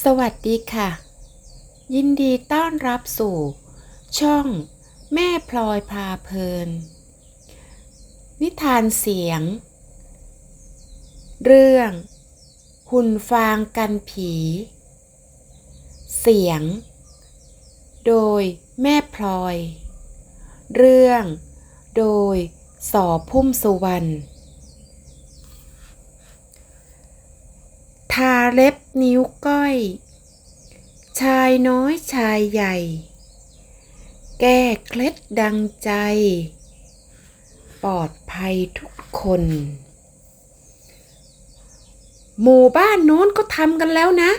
สวัสดีค่ะ ยินดีต้อนรับสู่ ช่องแม่พลอยพาเพลิน นิทานเสียง เรื่อง หุ่นฟางกันผี เสียง โดยแม่พลอย เรื่อง โดยสอพุ่มสุวรรณ ทาเล็บนิ้วก้อย ชายน้อยชายใหญ่ แก้เคล็ดดังใจ ปลอดภัยทุกคน หมู่บ้านโน้นก็ทำกันแล้วนะ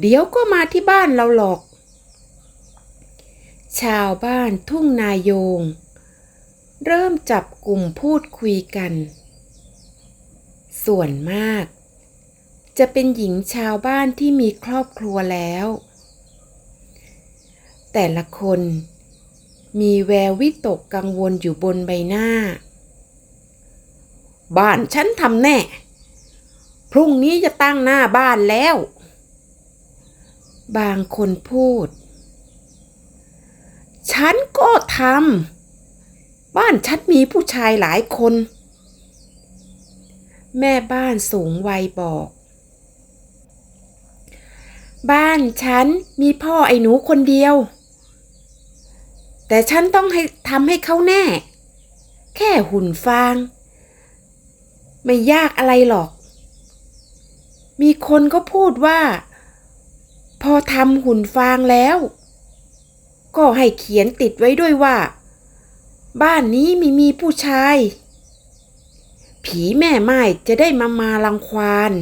เดี๋ยวก็มาที่บ้านเราหรอก ชาวบ้านทุ่งนายงเริ่มจับกลุ่มพูดคุยกัน ส่วนมาก จะเป็นหญิงชาวบ้านที่มีครอบครัวแล้ว แต่ละคนมีแวววิตกกังวลอยู่บนใบหน้า บ้านฉันทำแน่ พรุ่งนี้จะตั้งหน้าบ้านแล้ว บางคนพูด ฉันก็ทำ บ้านฉันมีผู้ชายหลายคน แม่บ้านสูงวัยบอก บ้านฉันมีพ่อไอ้หนูคนเดียว แต่ฉันต้องให้ทำให้เขาแน่ แค่หุ่นฟาง ไม่ยากอะไรหรอก มีคนก็พูดว่า พอทำหุ่นฟางแล้ว ก็ให้เขียนติดไว้ด้วยว่า บ้านนี้ไม่มีผู้ชาย ผีแม่ไม้จะได้มามาลังควาน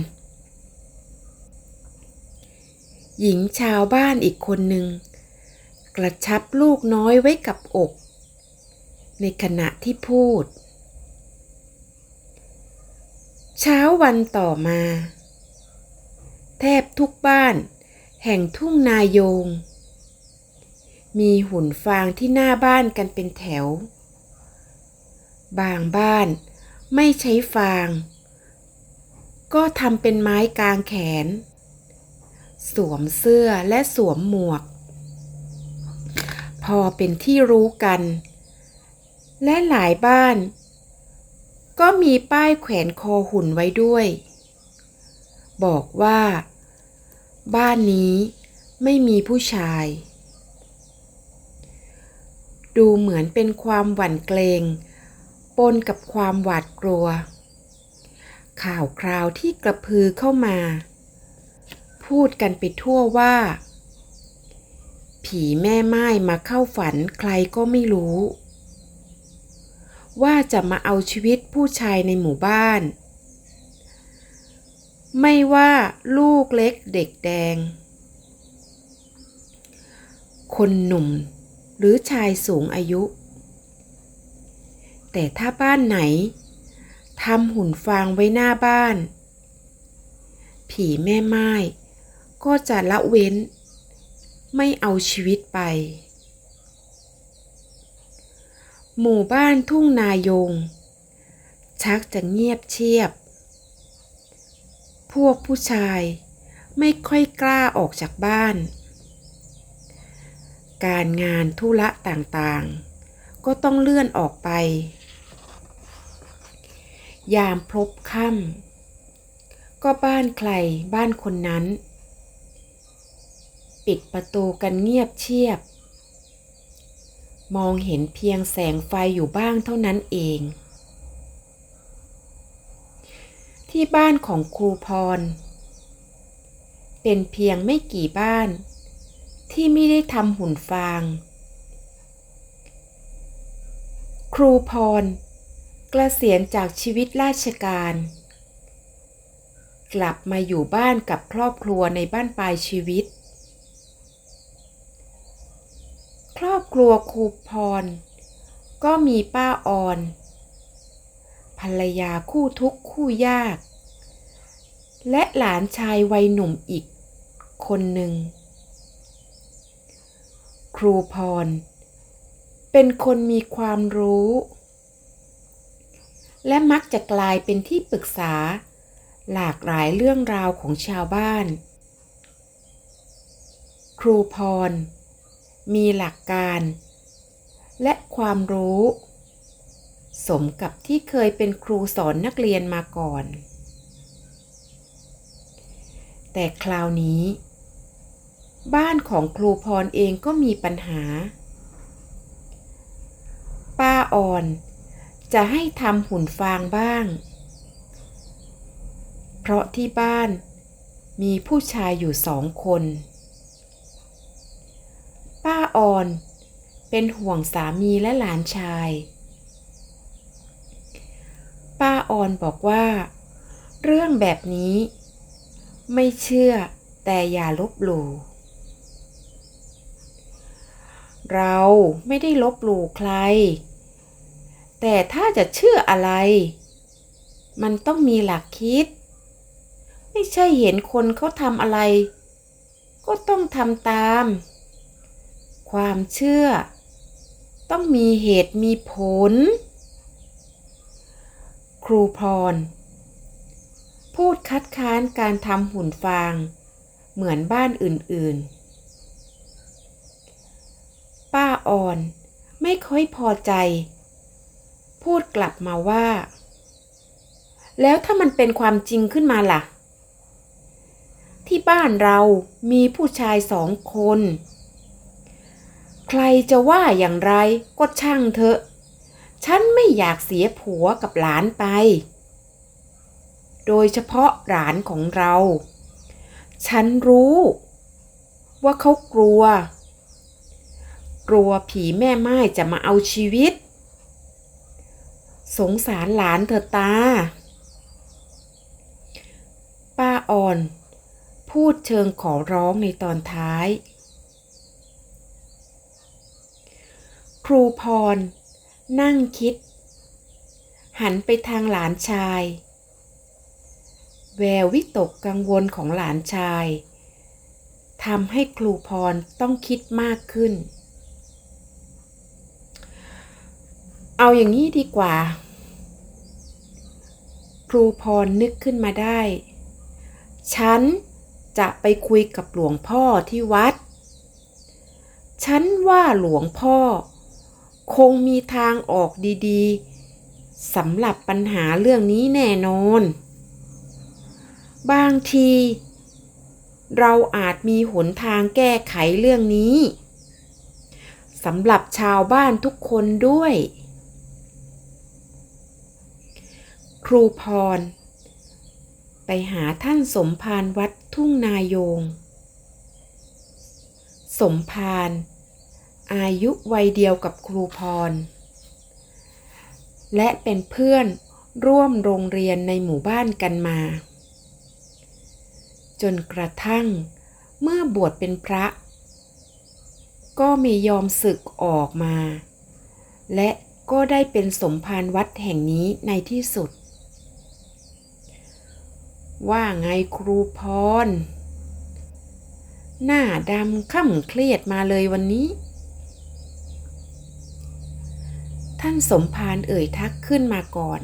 หญิงชาวบ้านอีกคนหนึ่ง กระชับลูกน้อยไว้กับอก ในขณะที่พูด เช้าวันต่อมา แทบทุกบ้าน แห่งทุ่งนายง มีหุ่นฟางที่หน้าบ้านกันเป็นแถว บางบ้านไม่ใช้ฟาง ก็ทำเป็นไม้กางแขน สวมเสื้อและสวมหมวก พอเป็นที่รู้กัน และหลายบ้าน ก็มีป้ายแขวนคอหุ่นไว้ด้วย บอกว่า บ้านนี้ไม่มีผู้ชาย ดูเหมือนเป็นความหวั่นเกรงปนกับความหวาดกลัว ข่าวคราวที่กระพือเข้ามา พูดกันไปทั่วว่า ผีแม่ไม้มาเข้าฝันใครก็ไม่รู้ ว่าจะมาเอาชีวิตผู้ชายในหมู่บ้าน ไม่ว่าลูกเล็กเด็กแดง คนหนุ่มหรือชายสูงอายุ แต่ถ้าบ้านไหนทำหุ่นฟางไว้หน้าบ้าน ผีแม่ไม้ ก็จะละเว้น ไม่เอาชีวิตไป หมู่บ้านทุ่งนายง ชักจะเงียบเชียบ พวกผู้ชายไม่ค่อยกล้าออกจากบ้าน การงานธุระต่างๆ ก็ต้องเลื่อนออกไป ยามพบค่ำก็บ้านใครบ้านคนนั้น ปิดประตูกันเงียบเชียบ มองเห็นเพียงแสงไฟอยู่บ้างเท่านั้นเอง ที่บ้านของครูพร เป็นเพียงไม่กี่บ้าน ที่ไม่ได้ทำหุ่นฟาง ครูพรกระเกษียณจากชีวิตราชการ กลับมาอยู่บ้านกับครอบครัวในบ้านปลายชีวิต ค รอบครัวครูพร ก็มีป้าออน ภรรยาคู่ทุกข์คู่ยาก และหลานชายวัยหนุ่มอีกคนหนึ่ง ครูพร เป็นคนมีความรู้ และมักจะกลายเป็นที่ปรึกษา หลากหลายเรื่องราวของชาวบ้าน ครูพร มีหลักการ และความรู้ สมกับที่เคยเป็นครูสอนนักเรียนมาก่อน แต่คราวนี้ บ้านของครูพรเองก็มีปัญหา ป้าอ่อนจะให้ทำหุ่นฟางบ้าง เพราะที่บ้านมีผู้ชายอยู่สองคน ป้าอ่อน เป็นห่วงสามีและหลานชาย ป้าอ่อนบอกว่า เรื่องแบบนี้ ไม่เชื่อแต่อย่าลบหลู่เราไม่ได้ลบหลู่ใคร แต่ถ้าจะเชื่ออะไร มันต้องมีหลักคิด ไม่ใช่เห็นคนเขาทำอะไร ก็ต้องทำตาม ความเชื่อ ต้องมีเหตุมีผล ครูพร พูดคัดค้านการทำหุ่นฟาง เหมือนบ้านอื่นๆ ป้าอ่อนไม่ค่อยพอใจ พูดกลับมาว่า แล้วถ้ามันเป็นความจริงขึ้นมาล่ะ ที่บ้านเรามีผู้ชายสองคน ใครจะว่าอย่างไรก็ช่างเถอะ ฉันไม่อยากเสียผัวกับหลานไป โดยเฉพาะหลานของเรา ฉันรู้ ว่าเขากลัว กลัวผีแม่ไม้จะมาเอาชีวิต สงสารหลานเธอตา ป้าอ่อน พูดเชิงขอร้องในตอนท้าย ครูพร นั่งคิด หันไปทางหลานชาย แวววิตกกังวลของหลานชายทำให้ครูพรต้องคิดมากขึ้น เอาอย่างนี้ดีกว่า ครูพรนึกขึ้นมาได้ ฉันจะไปคุยกับหลวงพ่อที่วัด ฉันว่าหลวงพ่อ คงมีทางออกดีๆสำหรับปัญหาเรื่องนี้แน่นอน บางที เราอาจมีหนทางแก้ไขเรื่องนี้สำหรับชาวบ้านทุกคนด้วย ครูพร ไปหาท่านสมภารวัดทุ่งนายง สมภาร อายุวัยเดียวกับครูพร และเป็นเพื่อนร่วมโรงเรียนในหมู่บ้านกันมา จนกระทั่งเมื่อบวชเป็นพระ ก็ไม่ยอมศึกออกมา และก็ได้เป็นสมภารวัดแห่งนี้ในที่สุด ว่าไงครูพร หน้าดำค่ำเครียดมาเลยวันนี้ ท่านสมภารเอ่ยทักขึ้นมาก่อน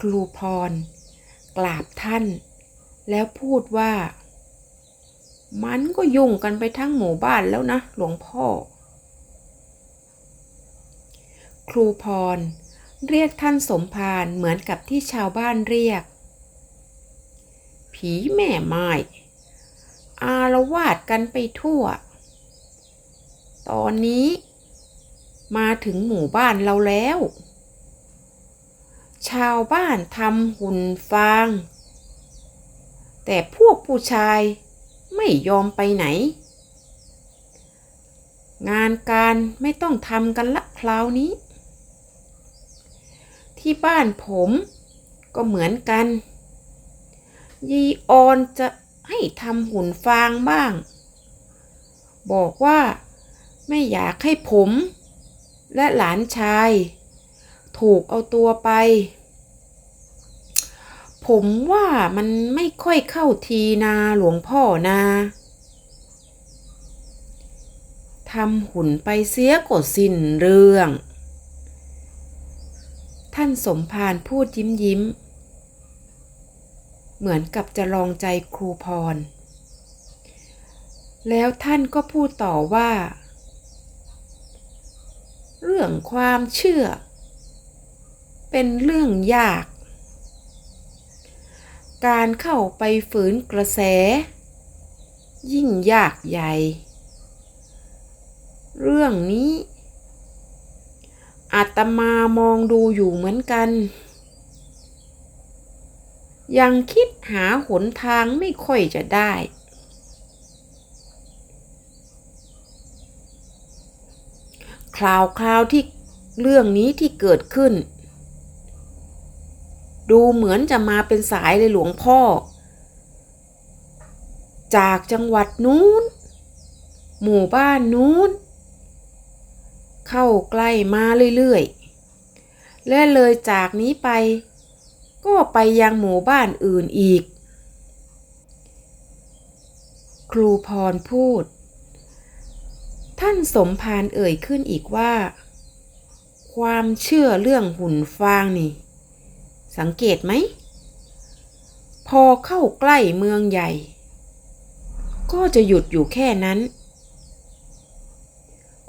ครูพร กราบท่าน แล้วพูดว่า มันก็ยุ่งกันไปทั้งหมู่บ้านแล้วนะ หลวงพ่อ ครูพร เรียกท่านสมภารเหมือนกับที่ชาวบ้านเรียก ผีแม่ไม้อารวาดกันไปทั่ว ตอนนี้ มาถึงหมู่บ้านเราแล้ว ชาวบ้านทำหุ่นฟาง แต่พวกผู้ชายไม่ยอมไปไหน งานการไม่ต้องทำกันละคราวนี้ ที่บ้านผมก็เหมือนกัน ยีออนจะให้ทำหุ่นฟางบ้าง บอกว่าไม่อยากให้ผม และหลานชาย ถูกเอาตัวไป ผมว่ามันไม่ค่อยเข้าทีนาหลวงพ่อนาทำหุ่นไปเสียกดสิ้นเรื่อง ท่านสมภารพูดยิ้มยิ้ม เหมือนกับจะลองใจครูพร แล้วท่านก็พูดต่อว่า รื่องความเชื่อ เป็นเรื่องยาก การเข้าไปฝืนกระแส ยิ่งยากใหญ่ เรื่องนี้อาตมามองดูอยู่เหมือนกัน ยังคิดหาหนทางไม่ค่อยจะได้ คราวคราวที่เรื่องนี้ที่เกิดขึ้น ดูเหมือนจะมาเป็นสายเลยหลวงพ่อ จากจังหวัดนู้น หมู่บ้านนู้น เข้าใกล้มาเรื่อยๆ และเลยจากนี้ไป ก็ไปยังหมู่บ้านอื่นอีก ครูพรพูด ท่านสมภารเอ่ยขึ้นอีกว่า ความเชื่อเรื่องหุ่นฟางนี่ สังเกตไหม พอเข้าใกล้เมืองใหญ่ ก็จะหยุดอยู่แค่นั้น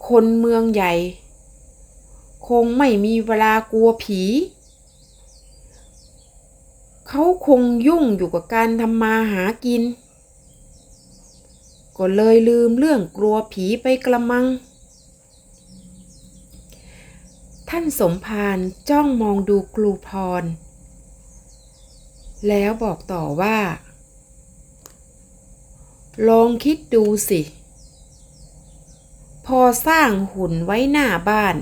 คนเมืองใหญ่ คงไม่มีเวลากลัวผี เขาคงยุ่งอยู่กับการทำมาหากิน ก็เลยลืมเรื่องกลัวผีไปกระมัง ท่านสมภารจ้องมองดูครูพร แล้วบอกต่อว่า ลองคิดดูสิ พอสร้างหุ่นไว้หน้าบ้าน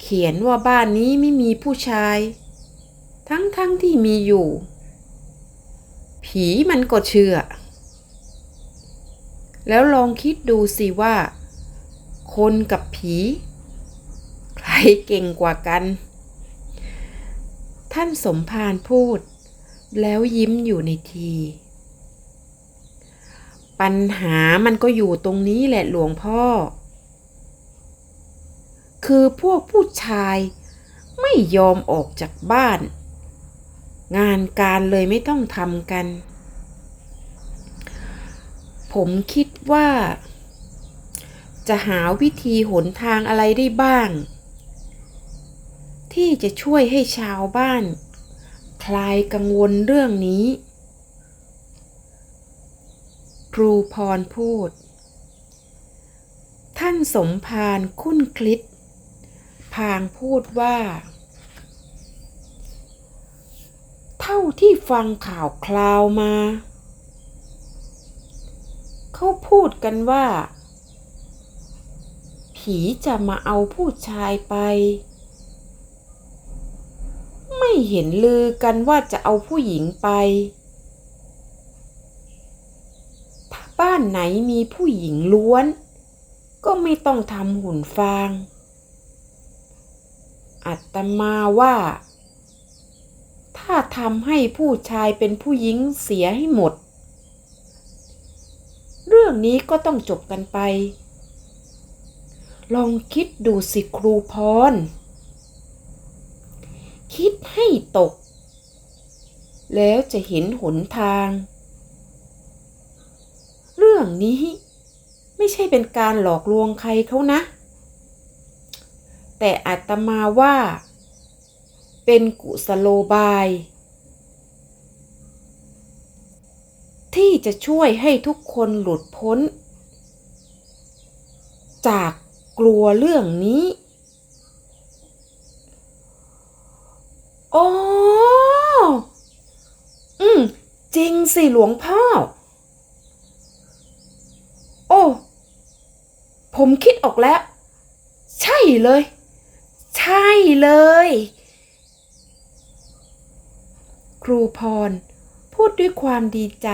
เขียนว่าบ้านนี้ไม่มีผู้ชาย ทั้งๆทที่มีอยู่ ผีมันก็เชื่อ แล้วลองคิดดูสิว่า คนกับผี ใครเก่งกว่ากัน ท่านสมภารพูด แล้วยิ้มอยู่ในที ปัญหามันก็อยู่ตรงนี้แหละหลวงพ่อ คือพวกผู้ชายไม่ยอมออกจากบ้าน งานการเลยไม่ต้องทำกัน ผมคิดว่า จะหาวิธีหนทางอะไรได้บ้าง ที่จะช่วยให้ชาวบ้าน คลายกังวลเรื่องนี้ ครูพรพูด ท่านสมภารคุ้นคลิดพางพูดว่า เท่าที่ฟังข่าวคราวมา เขาพูดกันว่า ผีจะมาเอาผู้ชายไป ไม่เห็นลือกันว่าจะเอาผู้หญิงไปถ้าบ้านไหนมีผู้หญิงล้วน ก็ไม่ต้องทำหุ่นฟาง อัตมาว่า ถ้าทำให้ผู้ชายเป็นผู้หญิงเสียให้หมด รื่องนี้ก็ต้องจบกันไป ลองคิดดูสิครูพร คิดให้ตก แล้วจะเห็นหนทาง เรื่องนี้ไม่ใช่เป็นการหลอกลวงใครเขานะ แต่อาตมาว่า เป็นกุสโลบาย ที่จะช่วยให้ทุกคนหลุดพ้น จากกลัวเรื่องนี้ โอ้อืม จริงสิหลวงพ่อ โอ้ ผมคิดออกแล้ว ใช่เลย ใช่เลย ครูพร พูดด้วยความดีใจ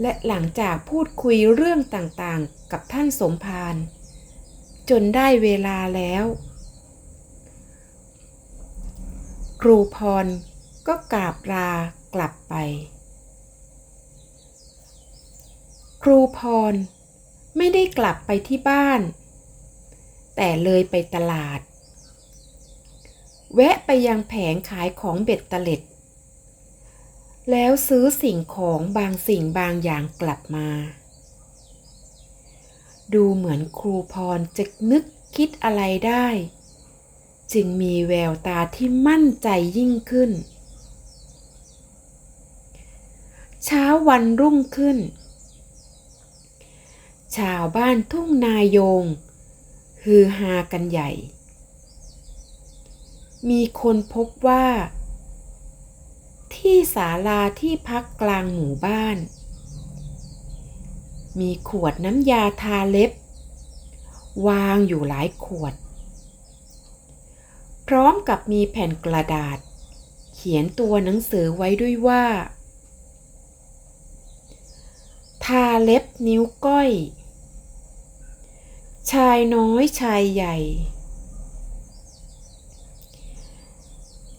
และหลังจากพูดคุยเรื่องต่างๆ กับท่านสมภารจนได้เวลาแล้ว ครูพรก็กราบลากลับไป ครูพรไม่ได้กลับไปที่บ้าน แต่เลยไปตลาด แวะไปยังแผงขายของเบ็ดเตล็ด แล้วซื้อสิ่งของบางสิ่งบางอย่างกลับมา ดูเหมือนครูพรจะนึกคิดอะไรได้ จึงมีแววตาที่มั่นใจยิ่งขึ้น เช้าวันรุ่งขึ้น ชาวบ้านทุ่งนายงฮือฮากันใหญ่ มีคนพบว่า ที่ศาลาที่พักกลางหมู่บ้าน มีขวดน้ำยาทาเล็บ วางอยู่หลายขวด พร้อมกับมีแผ่นกระดาษ เขียนตัวหนังสือไว้ด้วยว่า ทาเล็บนิ้วก้อย ชายน้อยชายใหญ่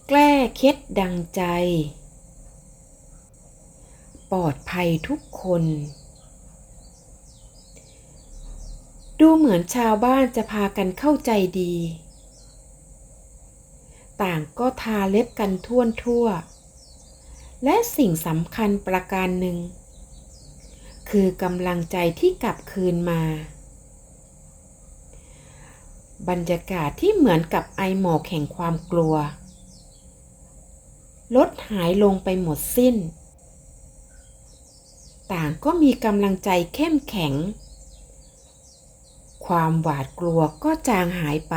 แกล้เคล็ดดังใจ ปลอดภัยทุกคน ดูเหมือนชาวบ้านจะพากันเข้าใจดี ต่างก็ทาเล็บกันทั่วทั่ว และสิ่งสำคัญประการหนึ่ง คือกำลังใจที่กลับคืนมา บรรยากาศที่เหมือนกับไอหมอกแห่งความกลัวลดหายลงไปหมดสิ้น ต่างก็มีกำลังใจเข้มแข็ง ความหวาดกลัวก็จางหายไป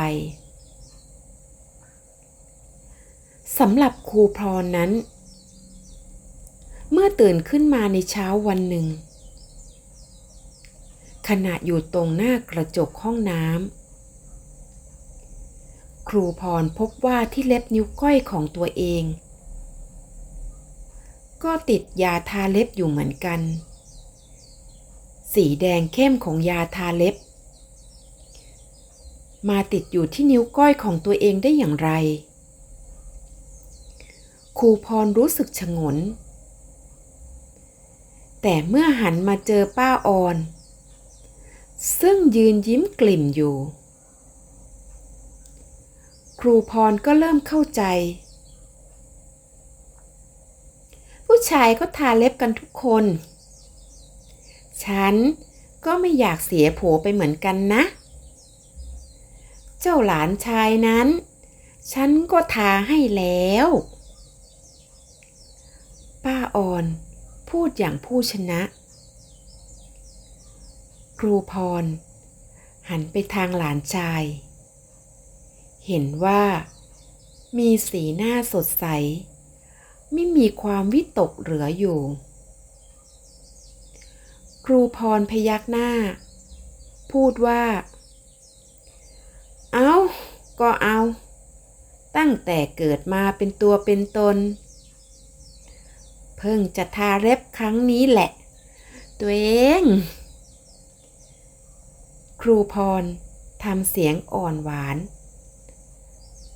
สำหรับครูพรนั้น เมื่อตื่นขึ้นมาในเช้าวันหนึ่ง ขณะอยู่ตรงหน้ากระจกห้องน้ำครูพรพบว่าที่เล็บนิ้วก้อยของตัวเอง ก็ติดยาทาเล็บอยู่เหมือนกัน สีแดงเข้มของยาทาเล็บ มาติดอยู่ที่นิ้วก้อยของตัวเองได้อย่างไร ครูพรรู้สึกฉงน แต่เมื่อหันมาเจอป้าออน ซึ่งยืนยิ้มกลิ่มอยู่ ครูพรก็เริ่มเข้าใจ ผู้ ชายก็ทาเล็บกันทุกคน ฉันก็ไม่อยากเสียโผไปเหมือนกันนะ เจ้าหลานชายนั้น ฉันก็ทาให้แล้ว ป้าอ่อนพูดอย่างผู้ชนะ ครูพร หันไปทางหลานชาย เห็นว่ามีสีหน้าสดใส ไม่มีความวิตกเหลืออยู่ ครูพรพยักหน้า พูดว่า เอา ก็เอา ตั้งแต่เกิดมาเป็นตัวเป็นตน เพิ่งจะทาเล็บครั้งนี้แหละ ตัวเอง ครูพรทำเสียงอ่อนหวาน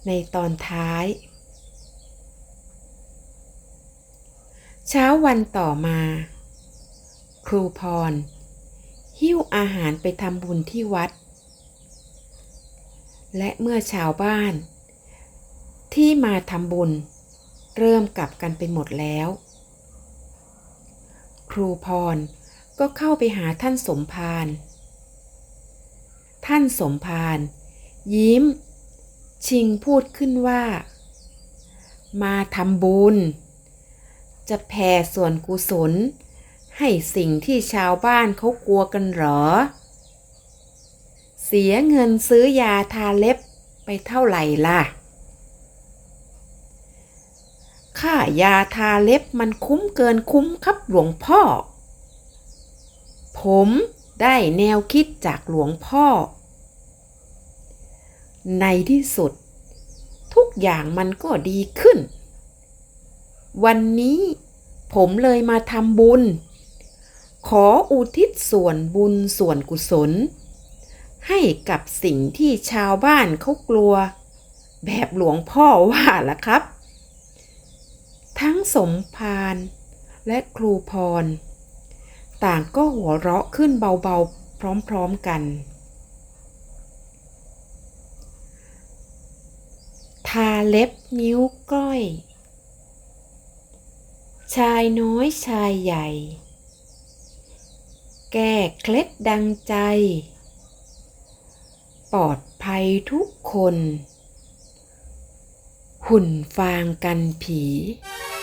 ในตอนท้าย เช้าวันต่อมา ครูพร หิ้วอาหารไปทำบุญที่วัด และเมื่อชาวบ้าน ที่มาทำบุญ เริ่มกลับกันไปหมดแล้ว ครูพรก็เข้าไปหาท่านสมภารท่านสมภารยิ้ม ชิงพูดขึ้นว่า มาทำบุญ จะแผ่ส่วนกุศล ให้สิ่งที่ชาวบ้านเขากลัวกันหรอ เสียเงินซื้อยาทาเล็บไปเท่าไหร่ล่ะ ค่ายาทาเล็บมันคุ้มเกินคุ้มครับหลวงพ่อ ผมได้แนวคิดจากหลวงพ่อ ในที่สุด ทุกอย่างมันก็ดีขึ้น วันนี้ผมเลยมาทำบุญ ขออุทิศส่วนบุญส่วนกุศล ให้กับสิ่งที่ชาวบ้านเขากลัว แบบหลวงพ่อว่าล่ะครับ ทั้งสมภารและครูพร ต่างก็หัวเราะขึ้นเบาๆ พร้อมๆกันทาเล็บนิ้วก้อย ชายน้อยชายใหญ่ แก้เคล็ดดังใจ ปลอดภัยทุกคน หุ่นฟางกันผี「